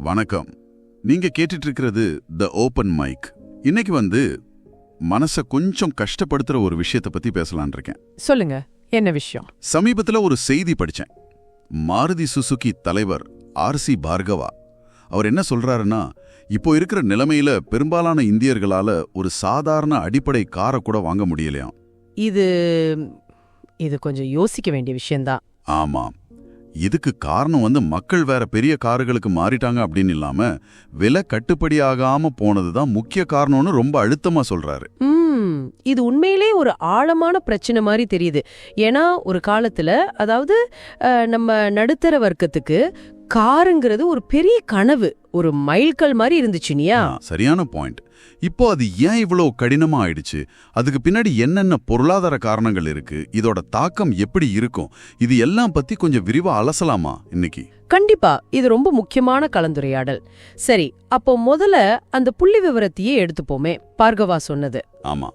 வணக்கம். நீங்க கேட்டுட்டு இருக்கிறது த ஓபன் மைக் இன்னைக்கு வந்து மனச கொஞ்சம் கஷ்டப்படுத்துற ஒரு விஷயத்தை பத்தி பேசலாம்னு இருக்கேன் சொல்லுங்க என்ன விஷயம்? சமீபத்துல ஒரு செய்தி படிச்சேன். மாருதி சுசுகி தலைவர் ஆர்சி பார்கவா அவர் என்ன சொல்றாருன்னா இப்போ இருக்கிற நிலைமையில பெரும்பாலான இந்தியர்களால ஒரு சாதாரண அடிப்படை காரை கூட வாங்க முடியலையாம். இது இது கொஞ்சம் யோசிக்க வேண்டிய விஷயம்தான். ஆமாம். இதுக்கு காரணம் வந்து மக்கள் வேற பெரிய காருகளுக்கு மாறிட்டாங்க அப்படின்னு இல்லாம விலை கட்டுப்படியாகாம போனது தான் முக்கிய காரணம்னு ரொம்ப அழுத்தமா சொல்றாரு. இது உண்மையிலே ஒரு ஆழமான பிரச்சனை மாதிரி தெரியுது. ஏன்னா ஒரு காலத்துல அதாவது நம்ம நடுத்தர வர்க்கத்துக்கு காருங்கிறது ஒரு பெரிய கனவு ஒரு மைல்கல் மாதிரி இருந்துச்சுனியா ஆ, சரியான பாயிண்ட் இப்போ அது ஏன் இவ்வளோ கடினமா ஆயிடுச்சு அதுக்கு பின்னாடி என்னென்ன பொருளாதார காரணங்கள் இருக்கு? இதோட தாக்கம் எப்படி இருக்கும்? இது எல்லாம் பத்தி கொஞ்சம் விரிவா அலசலாமா இன்னைக்கு? கண்டிப்பா இது ரொம்ப முக்கியமான கலந்துரையாடல். சரி அப்போ முதல்ல அந்த புள்ளி விவரத்தையே எடுத்துப்போமே பார்கவா சொன்னது. ஆமா.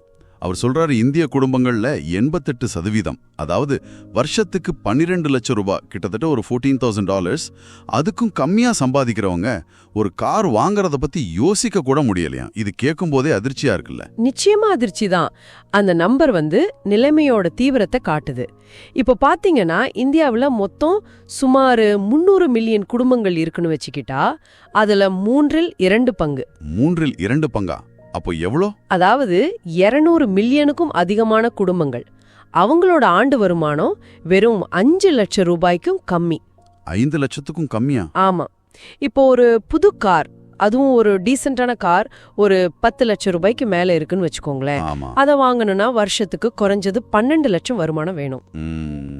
அவர் சொல்றாரு இந்திய குடும்பங்கள்ல எண்பத்தெட்டு சதவீதம் அதாவது வருஷத்துக்கு பன்னிரெண்டு லட்சம் ரூபாய் கிட்டத்தட்ட ஒரு ஃபோர்டீன் தௌசண்ட் டாலர்ஸ் அதுக்கும் கம்மியா சம்பாதிக்கிறவங்க ஒரு கார் வாங்குறத பத்தி யோசிக்க கூட முடியலையா? இது கேட்கும் போதே அதிர்ச்சியா இருக்குல்ல. நிச்சயமா அதிர்ச்சி தான். அந்த நம்பர் வந்து நிலைமையோட தீவிரத்தை காட்டுது. இப்போ பாத்தீங்கன்னா இந்தியாவுல மொத்தம் சுமார் முந்நூறு மில்லியன் குடும்பங்கள் இருக்குன்னு வச்சுக்கிட்டா அதுல மூன்றில் இரண்டு பங்கு. மூன்றில் இரண்டு பங்கா? அப்போ எவ்வளோ? அதாவது 200 மில்லியனுக்கும் அதிகமான குடும்பங்கள். அவங்களோட ஆண்டு வருமானம் வெறும் அஞ்சு லட்சம் ரூபாய்க்கும் கம்மி. ஐந்து லட்சத்துக்கும் கம்மியா? ஆமா. இப்போ ஒரு புது கார் அதுவும் ஒரு டீசென்டான கார் ஒரு பத்து லட்சம் ரூபாய்க்கு மேல இருக்குன்னு வச்சுக்கோங்களேன். அதை வாங்கணும்னா வருஷத்துக்கு குறைஞ்சது பன்னெண்டு லட்சம் வருமானம் வேணும்.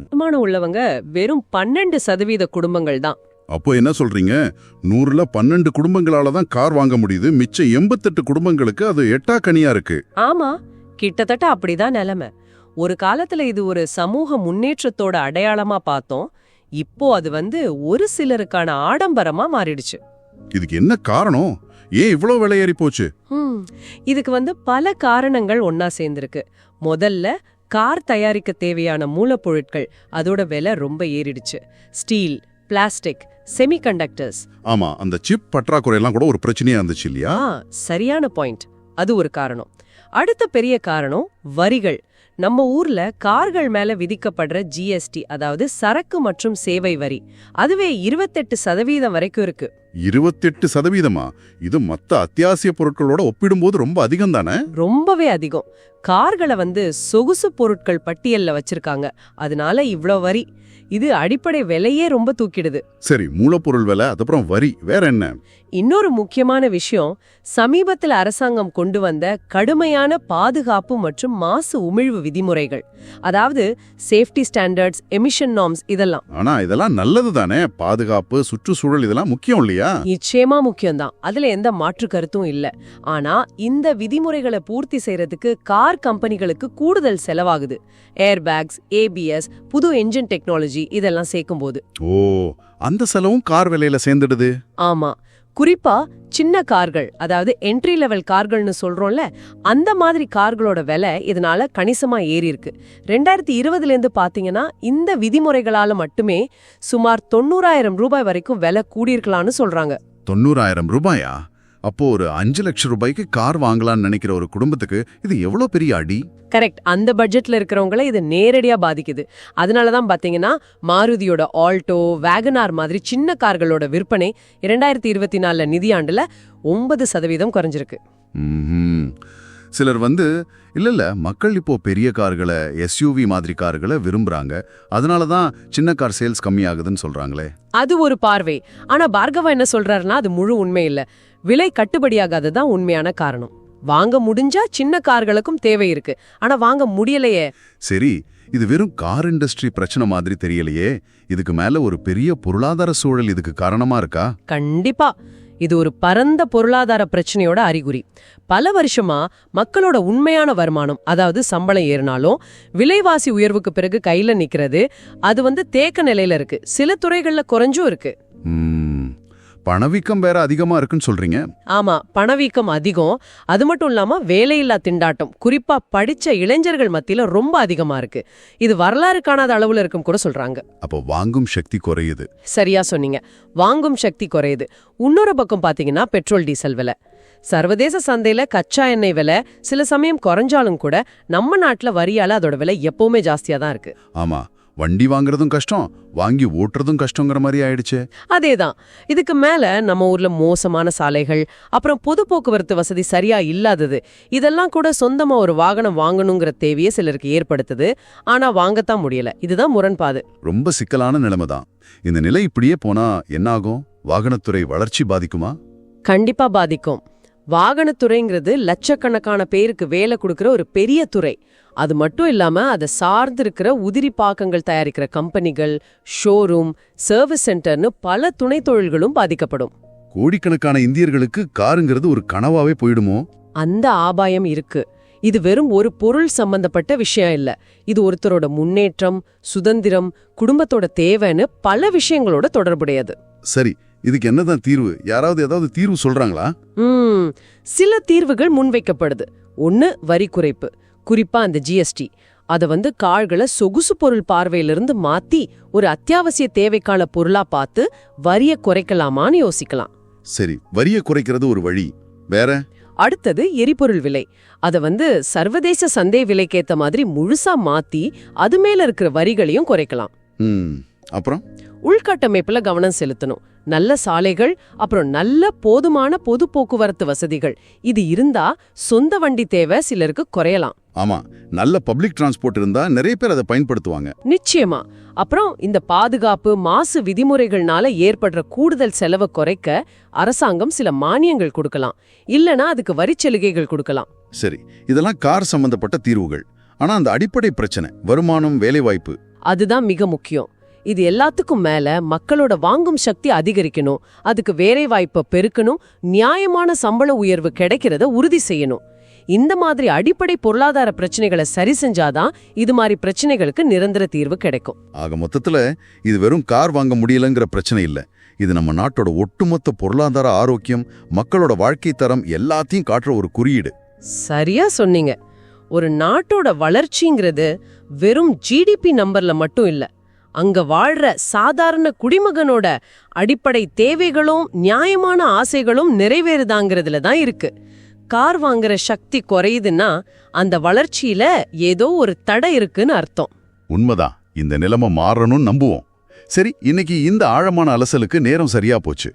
வருமானம் உள்ளவங்க வெறும் பன்னெண்டு சதவீத குடும்பங்கள் தான் அப்போ என்ன சொல்றீங்க? நூறுல பன்னெண்டு குடும்பங்களால தான் கார் வாங்க முடியுது. மிச்சம் எண்பத்தெட்டு குடும்பங்களுக்கு அது எட்டா கனியா இருக்கு. ஆமா. கிட்டத்தட்ட அப்படிதான் நிலைமை. ஒரு காலத்துல இது ஒரு சமூக முன்னேற்றத்தோட அடையாளமா பார்த்தோம். இப்போ அது வந்து ஒரு சிலருக்கான ஆடம்பரமா மாறிடுச்சு. இதுக்கு என்ன காரணம்? ஏன் இவ்ளோ விலை ஏறி போச்சு? இதுக்கு வந்து பல காரணங்கள் ஒன்னா சேர்ந்திருக்கு. முதல்ல கார் தயாரிக்க தேவையான மூலப்பொருட்கள் அதோட விலை ரொம்ப ஏறிடுச்சு. Steel plastic semiconductors. ஆமா அந்த சிப் பற்றாக்குறை எல்லாம் கூட ஒரு பிரச்சனையா இருந்துச்சு இல்லையா? சரியான பாயிண்ட் அது ஒரு காரணம். அடுத்த பெரிய காரணம் வரிகள். நம்ம ஊர்ல கார்கள் மேல விதிக்கப்படுற ஜிஎஸ்டி அதாவது சரக்கு மற்றும் சேவை வரி அதுவே இருபத்தெட்டு சதவீதம் வரைக்கும் இருக்கு. இருபத்தெட்டு சதவீதமா? இது மத்த அத்தியாவசிய பொருட்களோட ஒப்பிடும்போது ரொம்ப அதிகம் தானே ரொம்பவே அதிகம். கார்களை வந்து சொகுசு பொருட்கள் பட்டியல்ல வச்சிருக்காங்க. அதனால இவ்ளோ வரி. இது அடிப்படை விலையே ரொம்ப தூக்கிடுது. சரி மூலப்பொருள் விலை அதுக்கப்புறம் வரி வேற என்ன? இன்னொரு முக்கியமான விஷயம் சமீபத்தில் அரசாங்கம் கொண்டு வந்த கடுமையான பாதுகாப்பு மற்றும் மாசு உமிழ்வு விதிமுறைகள். அதாவது சேஃப்டி ஸ்டாண்டர்ட்ஸ் எமிஷன் நார்ம்ஸ் இதெல்லாம். ஆனா இதெல்லாம் நல்லது தானே பாதுகாப்பு சுற்றுச்சூழல் இதெல்லாம் முக்கியம் இல்லையா? நிச்சயமா முக்கியம்தான். அதுல எந்த மாற்று கருத்தும் இல்ல. ஆனா இந்த விதிமுறைகளை பூர்த்தி செய்யறதுக்கு கார் கம்பெனிகளுக்கு கூடுதல் செலவாகுது. ஏர்பேக்ஸ் ஏபிஎஸ் புது என்ஜின் டெக்னாலஜி இதெல்லாம் சேர்க்கும்போது. ஓ அந்த செலவும் கார் விலையில சேர்ந்துடுது. ஆமா. குறிப்பா சின்ன கார்கள் அதாவது என்ட்ரி லெவல் கார்கள்னு சொல்றோம்ல அந்த மாதிரி கார்களோட விலை இதனால கணிசமா ஏறி இருக்கு ரெண்டாயிரத்தி இருபதுல இருந்து பாத்தீங்கன்னா இந்த விதிமுறைகளால மட்டுமே சுமார் தொண்ணூறாயிரம் ரூபாய் வரைக்கும் விலை கூடியிருக்கலாம்னு சொல்றாங்க. தொண்ணூறாயிரம் ரூபாயா? அப்போ ஒரு அஞ்சு லட்சம் ரூபாய்க்கு கார் வாங்கலாம்னு நினைக்கிற ஒரு குடும்பத்துக்கு இது எவ்வளோ பெரிய அடி? கரெக்ட் அந்த பட்ஜெட்ல இருக்கிறவங்கள இது நேரடியா பாதிக்குது. அதனால தான் பாத்தீங்கன்னா மாருதியோட ஆல்டோ வேகனார் மாதிரி சின்ன கார்களோட விற்பனை இரண்டாயிரத்தி இருபத்தி நாலுல நிதியாண்டுல ஒன்பது சதவீதம் குறைஞ்சிருக்கு. சிலர் வந்து இல்ல இல்ல மக்கள் இப்போ பெரிய கார்களை எஸ்யூவி மாதிரி கார்களை விரும்புறாங்க. அதனால தான் சின்ன கார் சேல்ஸ் கம்மியாகுதுன்னு சொல்றாங்களே. அது ஒரு பார்வை. ஆனா பார்கவா என்ன சொல்றாருன்னா அது முழு உண்மை இல்ல. விலை கட்டுப்படியாகாததான் உண்மையான காரணம். வாங்க முடிஞ்சா சின்ன கார்களுக்கும் தேவை இருக்கு. ஆனா வாங்க முடியலையே. சரி இது வெறும் கார் இண்டஸ்ட்ரி பிரச்சனை மாதிரி தெரியலையே. இதுக்கு மேல ஒரு பெரிய பொருளாதார சூழல் இதுக்கு காரணமா இருக்கா? கண்டிப்பா. இது ஒரு பரந்த பொருளாதார பிரச்சனையோட அறிகுறி. பல வருஷமா மக்களோட உண்மையான வருமானம் அதாவது சம்பளம் ஏறினாலும் விலைவாசி உயர்வுக்கு பிறகு கையில நிக்கிறது அது வந்து தேக்க நிலையில இருக்கு. சில துறைகள்ல குறைஞ்சும் இருக்கு. பணவீக்கம் வேற அதிகமா இருக்குன்னு சொல்றீங்க. ஆமா பணவீக்கம் அதிகம். அது மட்டும் இல்லாம வேலையில்லா திண்டாட்டம் குறிப்பா படிச்ச இளைஞர்கள் மத்தியில ரொம்ப அதிகமா இருக்கு. இது வரலாறு காணாத அளவுல இருக்கும் கூட சொல்றாங்க. அப்போ வாங்கும் சக்தி குறையுது. சரியா சொன்னீங்க. வாங்கும் சக்தி குறையுது. இன்னொரு பக்கம் பாத்தீங்கன்னா பெட்ரோல் டீசல் விலை. சர்வதேச சந்தையில கச்சா எண்ணெய் விலை சில சமயம் குறைஞ்சாலும் கூட நம்ம நாட்டுல வரியால அதோட விலை எப்பவுமே ஜாஸ்தியா தான் இருக்கு. ஆமா வண்டி வாங்குறதும் கஷ்டம் வாங்கி ஓட்டுறதும் கஷ்டங்கிற மாதிரி ஆயிடுச்சே. அதேதான். இதுக்கு மேல நம்ம ஊர்ல மோசமான சாலைகள் அப்புறம் பொது போக்குவரத்து வசதி சரியா இல்லாதது இதெல்லாம் கூட சொந்தமா ஒரு வாகனம் வாங்கணுங்கிற தேவையை சிலருக்கு ஏற்படுத்துது. ஆனா வாங்கத்தான் முடியல. இதுதான் முரண்பாடு. ரொம்ப சிக்கலான நிலைமை தான் இந்த நிலை இப்படியே போனா என்னாகும்? வாகனத்துறை வளர்ச்சி பாதிக்குமா? கண்டிப்பா பாதிக்கும். வாகனத்துறைங்கிறது லட்சக்கணக்கான பேருக்கு வேலை கொடுக்கிற ஒரு பெரிய துறை. அது மட்டும் இல்லாம அதை சார்ந்து இருக்கிற உதிரி பாக்கங்கள் தயாரிக்கிற கம்பெனிகள் ஷோரூம் சர்வீஸ் சென்டர்னு பல துணை தொழில்களும் பாதிக்கப்படும். கோடிக்கணக்கான இந்தியர்களுக்கு காருங்கிறது ஒரு கனவாவே போயிடுமோ? அந்த ஆபாயம் இருக்கு. இது வெறும் ஒரு பொருள் சம்பந்தப்பட்ட விஷயம் இல்ல. இது ஒருத்தரோட முன்னேற்றம் சுதந்திரம் குடும்பத்தோட தேவைன்னு பல விஷயங்களோட தொடர்புடையது. சரி இதுக்கு என்னதான் தீர்வு? யாராவது ஏதாவது தீர்வு சொல்றாங்களா? ம். சில தீர்வுகள் முன்வைக்கப்படுது. ஒன்னு வரி குறைப்பு. குறிப்பா அந்த ஜிஎஸ்டி அத வந்து காள்களை சொகுசு பொருள் பார்வையிலிருந்து மாத்தி ஒரு அத்தியாவசிய தேவைக்கான பொருளா பார்த்து வரிய குறைக்கலாமான்னு யோசிக்கலாம். சரி வரிய குறைக்கிறது ஒரு வழி. வேற? அடுத்தது எரிபொருள் விலை. அத வந்து சர்வதேச சந்தை விலைக்கேத்த மாதிரி முழுசா மாத்தி அது மேல இருக்கிற வரிகளையும் குறைக்கலாம். ம். அப்புறம்? உள்கட்டமைப்புல கவனம் செலுத்தணும். நல்ல சாலைகள் அப்புறம் நல்ல போதுமான பொது போக்குவரத்து வசதிகள். இது இருந்தா சொந்த வண்டி தேவை சிலருக்கு குறையலாம். ஆமா நல்ல பப்ளிக் டிரான்ஸ்போர்ட் இருந்தா நிறைய பேர் அதை பயன்படுத்துவாங்க. நிச்சயமா. அப்புறம் இந்த பாதுகாப்பு மாசு விதிமுறைகள்னால ஏற்படுற கூடுதல் செலவை குறைக்க அரசாங்கம் சில மானியங்கள் கொடுக்கலாம். இல்லனா அதுக்கு வரிச்சலுகைகள் கொடுக்கலாம். சரி இதெல்லாம் கார் சம்பந்தப்பட்ட தீர்வுகள். ஆனா அந்த அடிப்படை பிரச்சனை வருமானம் வேலைவாய்ப்பு. அதுதான் மிக முக்கியம். இது எல்லாத்துக்கும் மேல மக்களோட வாங்கும் சக்தி அதிகரிக்கணும். அதுக்கு வேலை வாய்ப்பை பெருக்கணும். நியாயமான சம்பள உயர்வு கிடைக்கிறத உறுதி செய்யணும். இந்த மாதிரி அடிப்படை பொருளாதார பிரச்சனைகளை சரி செஞ்சாதான் இது மாதிரி பிரச்சனைகளுக்கு நிரந்தர தீர்வு கிடைக்கும். ஆக மொத்தத்துல இது வெறும் கார் வாங்க முடியலங்கிற பிரச்சனை இல்ல. இது நம்ம நாட்டோட ஒட்டுமொத்த பொருளாதார ஆரோக்கியம் மக்களோட வாழ்க்கை தரம் எல்லாத்தையும் காட்டுற ஒரு குறியீடு. சரியா சொன்னீங்க. ஒரு நாட்டோட வளர்ச்சிங்கிறது வெறும் ஜிடிபி நம்பர்ல மட்டும் இல்ல. அங்க வாழ்ற சாதாரண குடிமகனோட அடிப்படை தேவைகளும் நியாயமான ஆசைகளும் நிறைவேறுதாங்கிறதுல தான் இருக்கு. கார் வாங்குற சக்தி குறையுதுன்னா அந்த வளர்ச்சியில ஏதோ ஒரு தடை இருக்குன்னு அர்த்தம். உண்மைதான். இந்த நிலைமை மாறணும்னு நம்புவோம். சரி இன்னைக்கு இந்த ஆழமான அலசலுக்கு நேரம் சரியா போச்சு.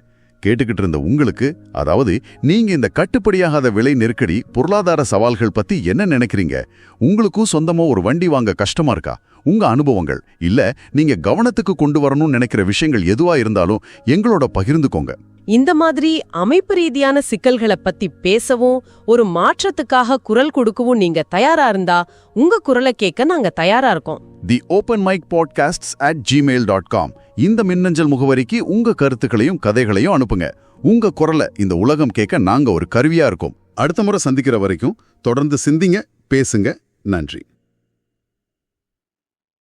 கேட்டுக்கிட்டு இருந்த உங்களுக்கு அதாவது நீங்க இந்த கட்டுப்படியாகாத விலை நெருக்கடி பொருளாதார சவால்கள் பத்தி என்ன நினைக்கிறீங்க? உங்களுக்கும் சொந்தமா ஒரு வண்டி வாங்க கஷ்டமா இருக்கா? உங்க அனுபவங்கள் இல்ல நீங்க கவனத்துக்கு கொண்டு வரணும்னு நினைக்கிற விஷயங்கள் எதுவா இருந்தாலும் எங்களோட பகிர்ந்துக்கோங்க. இந்த மாதிரி அமைப்பு ரீதியான சிக்கல்களை பத்தி பேசவும் ஒரு மாற்றத்துக்காக குரல் கொடுக்கவும் நீங்க தயாரா இருந்தா உங்க குரலை கேட்க நாங்க தயாரா இருக்கோம். The open mic podcasts at Gmail dot com இந்த மின்னஞ்சல் முகவரிக்கு உங்க கருத்துக்களையும் கதைகளையும் அனுப்புங்க. உங்க குரலை இந்த உலகம் கேட்க நாங்க ஒரு கருவியா இருக்கோம். அடுத்த முறை சந்திக்கிற வரைக்கும் தொடர்ந்து சிந்திங்க பேசுங்க. நன்றி.